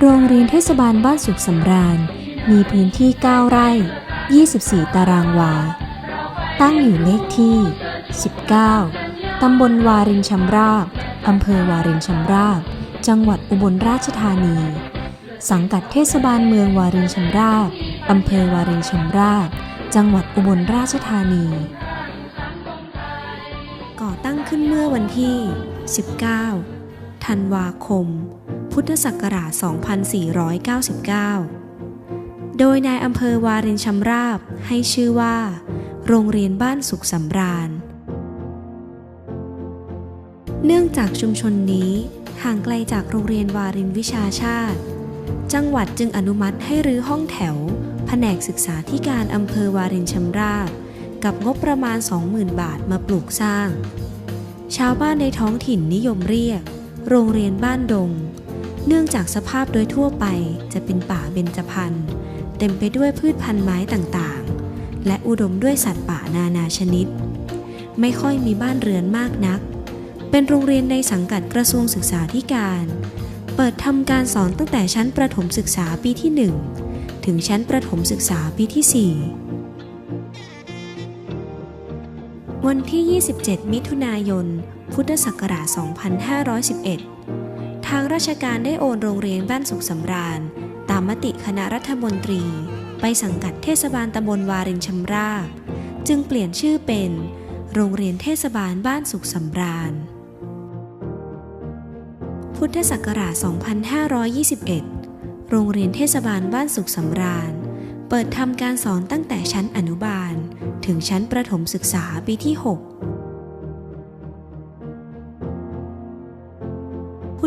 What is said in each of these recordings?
โรงเรียนเทศบาลบ้านสุขสำราญ มีพื้นที่ 9 ไร่ 24 ตารางวา ตั้งอยู่เลขที่ 19 ตำบลวารินชำราบ อำเภอวารินชำราบ จังหวัดอุบลราชธานี สังกัดเทศบาลเมืองวารินชำราบ อำเภอวารินชำราบ จังหวัดอุบลราชธานี ก่อตั้งขึ้นเมื่อวันที่ 19 ธันวาคม พุทธศักราช 2499 โดยนายอำเภอวารินชำราบให้ชื่อว่า โรงเรียนบ้านสุขสำราญ เนื่องจากชุมชนนี้ห่างไกลจากโรงเรียนวารินวิชาชาติ จังหวัดจึงอนุมัติให้รื้อห้องแถว แผนกศึกษาธิการอำเภอวารินชำราบ กับงบประมาณ 20,000 บาทมาปลูกสร้าง ชาวบ้านในท้องถิ่นนิยมเรียก โรงเรียนบ้านดง เนื่องจากสภาพโดยทั่วไปจะเป็นป่าเบญจพรรณเต็มไปด้วยพืชพันธุ์ไม้ต่างๆ และอุดมด้วยสัตว์ป่านานาชนิด ไม่ค่อยมีบ้านเรือนมากนัก เป็นโรงเรียนในสังกัดกระทรวงศึกษาธิการ เปิดทำการสอนตั้งแต่ชั้นประถมศึกษาปีที่ 1 ถึงชั้นประถมศึกษาปีที่ 4 วันที่ 27 มิถุนายน พุทธศักราช 2511 ทางราชการได้โอนโรงเรียนบ้านสุขสำราญ ตามมติคณะรัฐมนตรี ไปสังกัดเทศบาลตำบลวารินชำราบ จึงเปลี่ยนชื่อเป็น โรงเรียนเทศบาลบ้านสุขสำราญ พุทธศักราช 2521 โรงเรียนเทศบาลบ้านสุขสำราญ เปิดทำการสอนตั้งแต่ชั้นอนุบาล ถึงชั้นประถมศึกษาปีที่ 6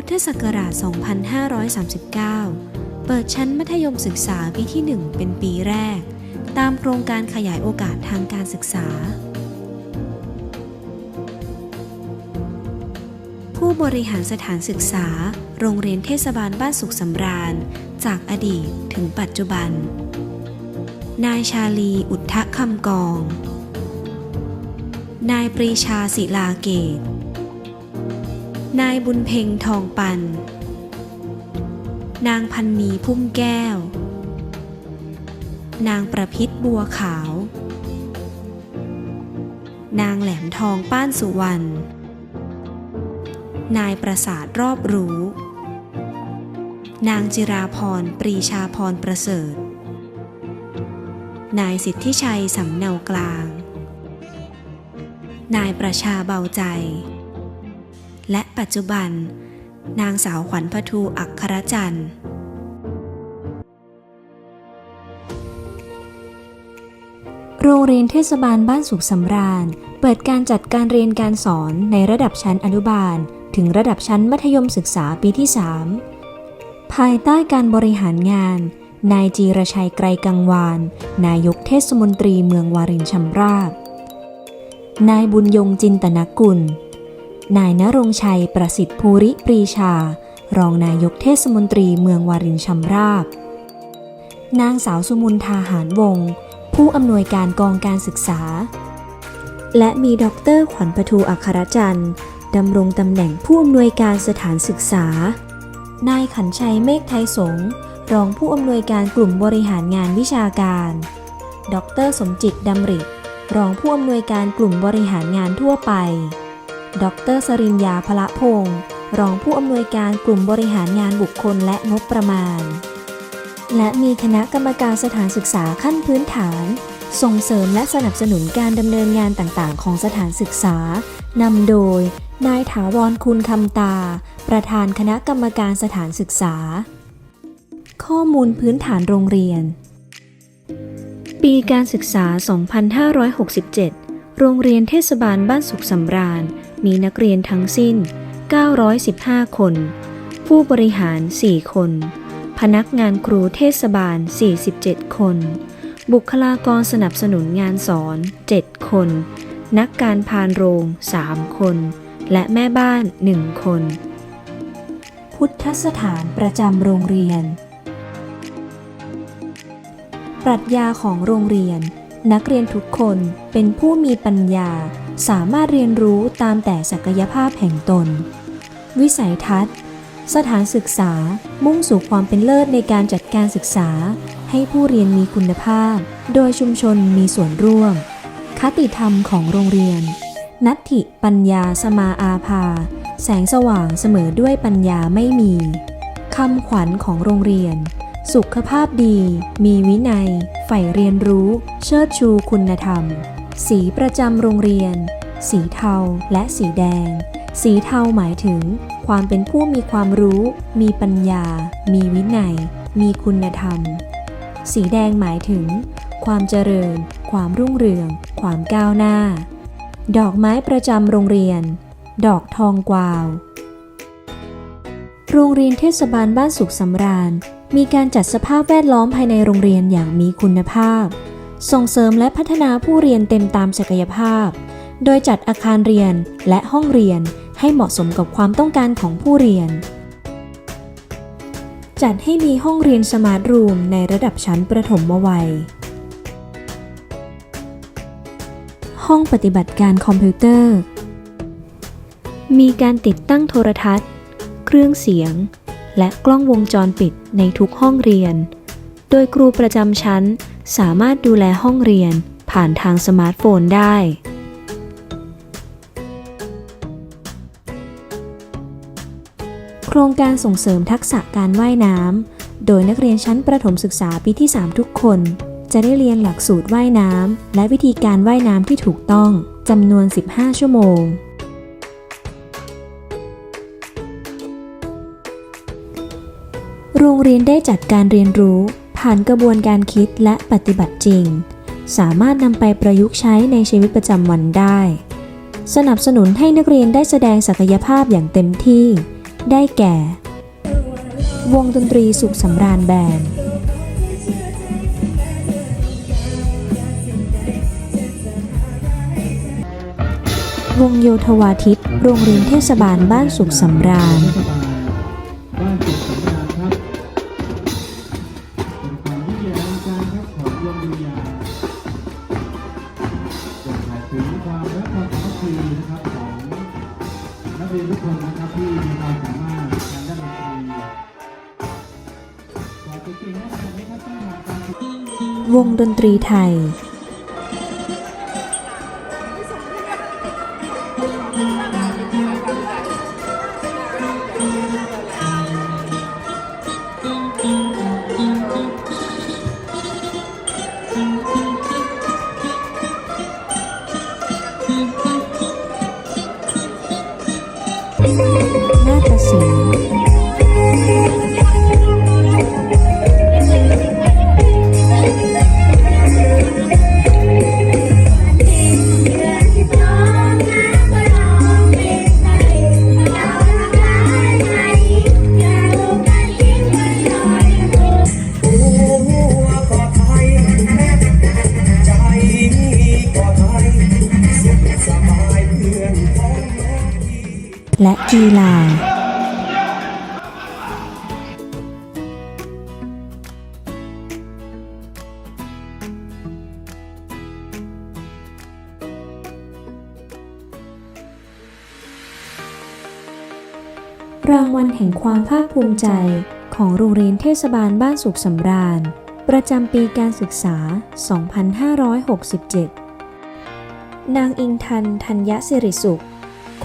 พุทธศักราช 2539 เปิดชั้นมัธยมศึกษาปีที่ 1 เป็นปีแรก ตามโครงการขยายโอกาสทางการศึกษา ผู้บริหารสถานศึกษา โรงเรียนเทศบาลบ้านสุขสำราญ จากอดีตถึงปัจจุบัน นายชาลีอุทธคำกอง นายปรีชาศิลาเกต นายบุญเพ็งทองปัน นางพันนีพุ่มแก้ว นางประพิษบัวขาว นางแหลมทองป้านสุวรรณ นายประสาทรอบรู้ นางจิราพรปรีชาพรประเสริฐ นายสิทธิชัยสำเนากลาง นายประชาเบาใจ และปัจจุบัน นางสาวขวัญพทูอักครจันทร์โรงเรียนเทศบาลบ้านสุขสำราญ เปิดการจัดการเรียนการสอนในระดับชั้นอนุบาล ถึงระดับชั้นมัธยมศึกษาปีที่ 3 ภายใต้การบริหารงาน นายจีรชัยไกรกังวาน นายกเทศมนตรีเมืองวารินชำราบ นายบุญยงจินตนกุล นายนรงชัยประสิทธิ์ภูริปรีชา รองนายกเทศมนตรีเมืองวารินชำราบ นางสาวสุมุนทาหารวงศ์ผู้อำนวยการกองการศึกษา และมีดรขวัญปทูอัครจันทร์ดำรงตำแหน่งผู้อำนวยการสถานศึกษา นายขันชัยเมฆไทยสงรองผู้อำนวยการกลุ่มบริหารงานวิชาการ ดรสมจิตดำริรองผู้อำนวยการกลุ่มบริหารงานทั่วไป ดรสรินยาพละพงศ์รองผู้อำนวยการกลุ่มบริหารงานบุคคลและงบประมาณ และมีคณะกรรมการสถานศึกษาขั้นพื้นฐาน ส่งเสริมและสนับสนุนการดำเนินงานต่างๆ ของสถานศึกษานำโดย นายถาวรคุณคำตา ประธานคณะกรรมการสถานศึกษา ข้อมูลพื้นฐานโรงเรียน ปีการศึกษา 2567 โรงเรียนเทศบาลบ้านสุขสำราญ มีนักเรียนทั้งสิ้น 915 คน ผู้บริหาร 4 คน พนักงานครูเทศบาล 47 คน บุคลากรสนับสนุนงานสอน 7 คน นักการพานโรง 3 คน และแม่บ้าน 1 คน พุทธสถานประจำโรงเรียน ปรัชญาของโรงเรียน นักเรียนทุกคนเป็นผู้มีปัญญา สามารถเรียนรู้ตามแต่ศักยภาพแห่งตน วิสัยทัศน์ สถานศึกษามุ่งสู่ความเป็นเลิศในการจัดการศึกษา ให้ผู้เรียนมีคุณภาพ โดยชุมชนมีส่วนร่วม คติธรรมของโรงเรียน นัตถิปัญญาสมาอาภา แสงสว่างเสมอด้วยปัญญาไม่มีคำขวัญของโรงเรียน สุขภาพดี มีวินัย ใฝ่เรียนรู้ เชิดชูคุณธรรม สีประจำโรงเรียน สีเทาและสีแดง สีเทาหมายถึง ความเป็นผู้มีความรู้ มีปัญญา มีวินัย มีคุณธรรม สีแดงหมายถึง ความเจริญ ความรุ่งเรือง ความก้าวหน้า ดอกไม้ประจำโรงเรียน ดอกทองกวาว โรงเรียนเทศบาลบ้านสุขสำราญ มีการจัดสภาพแวดล้อมภายในโรงเรียนอย่างมีคุณภาพ ส่งเสริมและพัฒนาผู้เรียนเต็มตามศักยภาพ โดยจัดอาคารเรียนและห้องเรียนให้เหมาะสมกับความต้องการของผู้เรียน จัดให้มีห้องเรียนสมาร์ทรูมในระดับชั้นประถมวัย ห้องปฏิบัติการคอมพิวเตอร์ มีการติดตั้งโทรทัศน์ เครื่องเสียง และกล้องวงจรปิดในทุกห้องเรียน โดยครูประจำชั้น สามารถดูแลห้องเรียนผ่านทางสมาร์ทโฟนได้ โครงการส่งเสริมทักษะการว่ายน้ำ โดยนักเรียนชั้นประถมศึกษาปีที่ 3 ทุกคน จะได้เรียนหลักสูตรว่ายน้ำ และวิธีการว่ายน้ำที่ถูกต้องจำนวน 15 ชั่วโมง โรงเรียนได้จัดการเรียนรู้ ผ่านกระบวนการคิดและปฏิบัติจริง สามารถนำไปประยุกต์ใช้ในชีวิตประจำวันได้ สนับสนุนให้นักเรียนได้แสดงศักยภาพอย่างเต็มที่ ได้แก่ วงดนตรีสุขสำราญแบนด์วงโยธวาทิต โรงเรียนเทศบาลบ้านสุขสำราญ เรียนทุกคนนะครับที่มีความสามารถทางด้านดนตรีวงดนตรีไทย และกีฬารางวัลแห่งความภาคภูมิใจของโรงเรียนเทศบาลบ้านสุขสำราญ ประจำปีการศึกษา 2567 นางอิงทันธัญญสิริสุข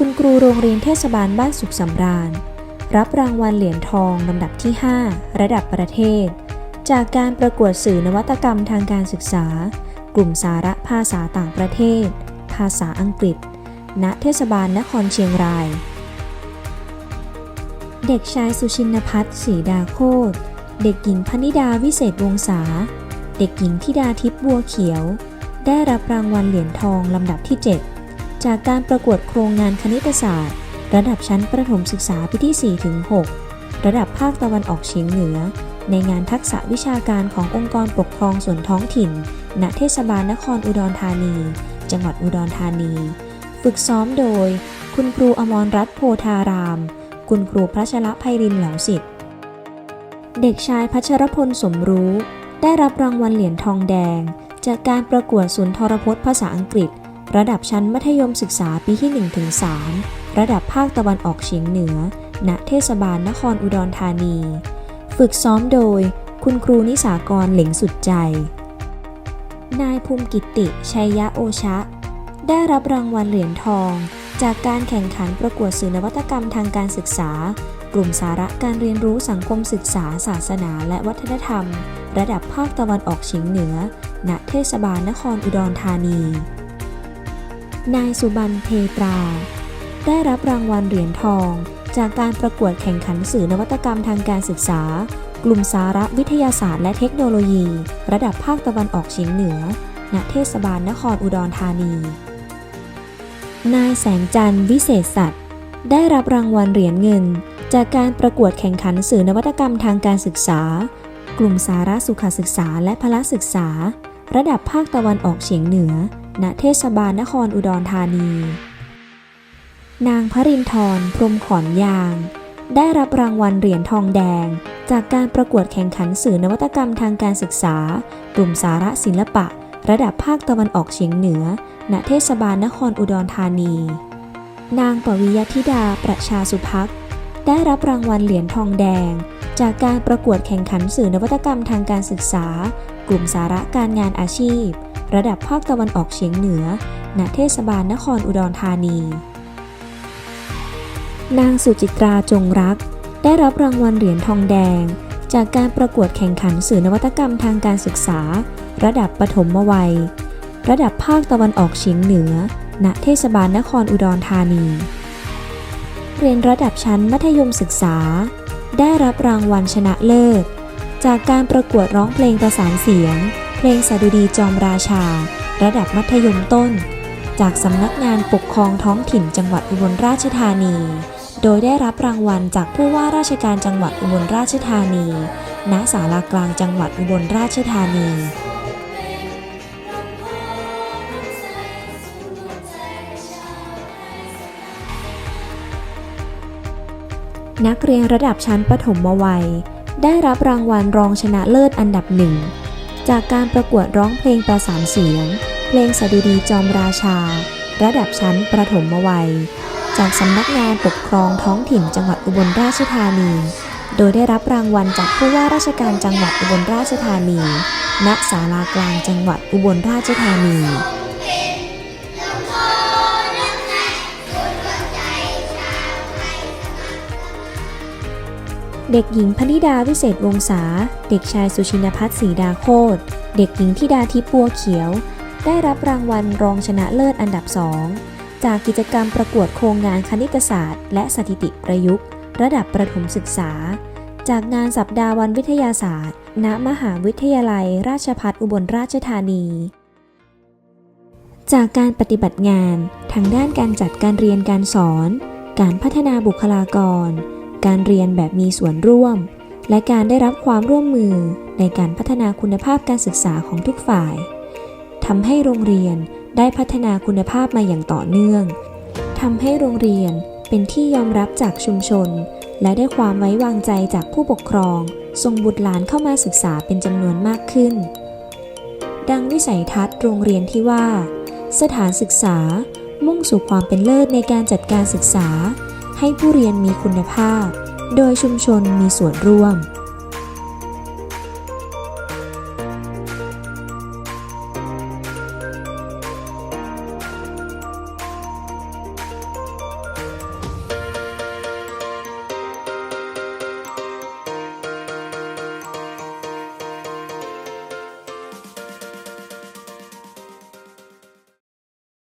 คุณครูโรงเรียนเทศบาลบ้านสุขสำราญ รับรางวัลเหรียญทองลำดับที่ 5 ระดับประเทศ จากการประกวดสื่อนวัตกรรมทางการศึกษา กลุ่มสาระภาษาต่างประเทศ ภาษาอังกฤษ ณ เทศบาลนครเชียงราย เด็กชายสุชินพัฒน์ศรีดาโคตเด็กหญิงพนิดาวิเศษวงศา เด็กหญิงธิดาทิพย์บัวเขียว ได้รับรางวัลเหรียญทองลำดับที่ 7 จากการประกวดโครงงานคณิตศาสตร์ ระดับชั้นประถมศึกษาปีที่ 4-6 ระดับภาคตะวันออกเฉียงเหนือ ในงานทักษะวิชาการขององค์กรปกครองส่วนท้องถิ่น ณ เทศบาลนครอุดรธานี จังหวัดอุดรธานี ฝึกซ้อมโดย คุณครูอมรรัตน์โพธาราม คุณครูพระชละไพรินเหลาสิทธิ์ เด็กชายพัชรพลสมรู้ ได้รับรางวัลเหรียญทองแดง จากการประกวดศูนย์ทรพจน์ภาษาอังกฤษ ระดับชั้นมัธยมศึกษาปีที่ 1-3 ระดับภาคตะวันออกเฉียงเหนือ ณ เทศบาลนครอุดรธานี ฝึกซ้อมโดย คุณครูนิสากรเหล็งสุดใจ นายภูมิกิตติชัยยะโอชะ ได้รับรางวัลเหรียญทอง จากการแข่งขันประกวดสื่อนวัตกรรมทางการศึกษา กลุ่มสาระการเรียนรู้สังคมศึกษา ศาสนา และวัฒนธรรม ระดับภาคตะวันออกเฉียงเหนือ ณ เทศบาลนครอุดรธานี นายสุบันเพตรา ได้รับรางวัลเหรียญทอง จากการประกวดแข่งขันสื่อนวัตกรรมทางการศึกษา กลุ่มสาระวิทยาศาสตร์และเทคโนโลยี ระดับภาคตะวันออกเฉียงเหนือ ณ เทศบาลนครอุดรธานี นายแสงจันทร์วิเศษสัตว์ได้รับรางวัลเหรียญเงิน จากการประกวดแข่งขันสื่อนวัตกรรมทางการศึกษา กลุ่มสาระสุขศึกษาและพละศึกษา ระดับภาคตะวันออกเฉียงเหนือ ณเทศบาลนครอุดรธานี นางพรินทร์พรหมขอนยาง ได้รับรางวัลเหรียญทองแดง จากการประกวดแข่งขันสื่อนวัตกรรมทางการศึกษา กลุ่มสาระศิลปะ ระดับภาคตะวันออกเฉียงเหนือ ณเทศบาลนครอุดรธานี นางปวิยธิดาประชาสุภักได้รับรางวัลเหรียญทองแดง จากการประกวดแข่งขันสื่อนวัตกรรมทางการศึกษา กลุ่มสาระการงานอาชีพ ระดับภาคตะวันออกเฉียงเหนือ ณ เทศบาลนครอุดรธานี นางสุจิตราจงรัก ได้รับรางวัลเหรียญทองแดง จากการประกวดแข่งขันสื่อนวัตกรรมทางการศึกษา ระดับปฐมวัย ระดับภาคตะวันออกเฉียงเหนือ ณ เทศบาลนครอุดรธานี เรียนระดับชั้นมัธยมศึกษา ได้รับรางวัลชนะเลิศจากการประกวดร้องเพลงประสานเสียง ลงสดุดีจอมราชา ระดับมัธยมต้น จากสำนักงานปกครองท้องถิ่นจังหวัดอุบลราชธานี โดยได้รับรางวัลจากผู้ว่าราชการจังหวัดอุบลราชธานี ณ ศาลากลางจังหวัดอุบลราชธานีนักเรียนระดับชั้นประถมวัย ได้รับรางวัลรองชนะเลิศอันดับหนึ่ง จากการประกวดร้องเพลงประสานเสียง เพลงสดุดีจอมราชา ระดับชั้นประถมวัย จากสำนักงานปกครองท้องถิ่นจังหวัดอุบลราชธานี โดยได้รับรางวัลจากผู้ว่าราชการจังหวัดอุบลราชธานี ณ ศาลากลางจังหวัดอุบลราชธานี เด็กหญิงพนิดาวิเศษวงศา เด็กชายสุชินพัฒน์ศรีดาโคตเด็กหญิงธิดาทิพย์บัวเขียว ได้รับรางวัลรองชนะเลิศอันดับสองจากกิจกรรมประกวดโครงงานคณิตศาสตร์ และสถิติประยุกต์ ระดับประถมศึกษา จากงานสัปดาห์วันวิทยาศาสตร์ ณ มหาวิทยาลัย ราชภัฏอุบลราชธานี จากการปฏิบัติงานทางด้านการจัดการเรียนการสอน การพัฒนาบุคลากร การเรียนแบบมีส่วนร่วม และการได้รับความร่วมมือในการพัฒนาคุณภาพการศึกษาของทุกฝ่ายทำให้โรงเรียนได้พัฒนาคุณภาพมาอย่างต่อเนื่องทำให้โรงเรียนเป็นที่ยอมรับจากชุมชน และได้ความไว้วางใจจากผู้ปกครองส่งบุตรหลานเข้ามาศึกษาเป็นจำนวนมากขึ้น ดังวิสัยทัศน์โรงเรียนที่ว่า สถานศึกษามุ่งสู่ความเป็นเลิศในการจัดการศึกษา ให้ผู้เรียนมีคุณภาพ โดยชุมชนมีส่วนร่วม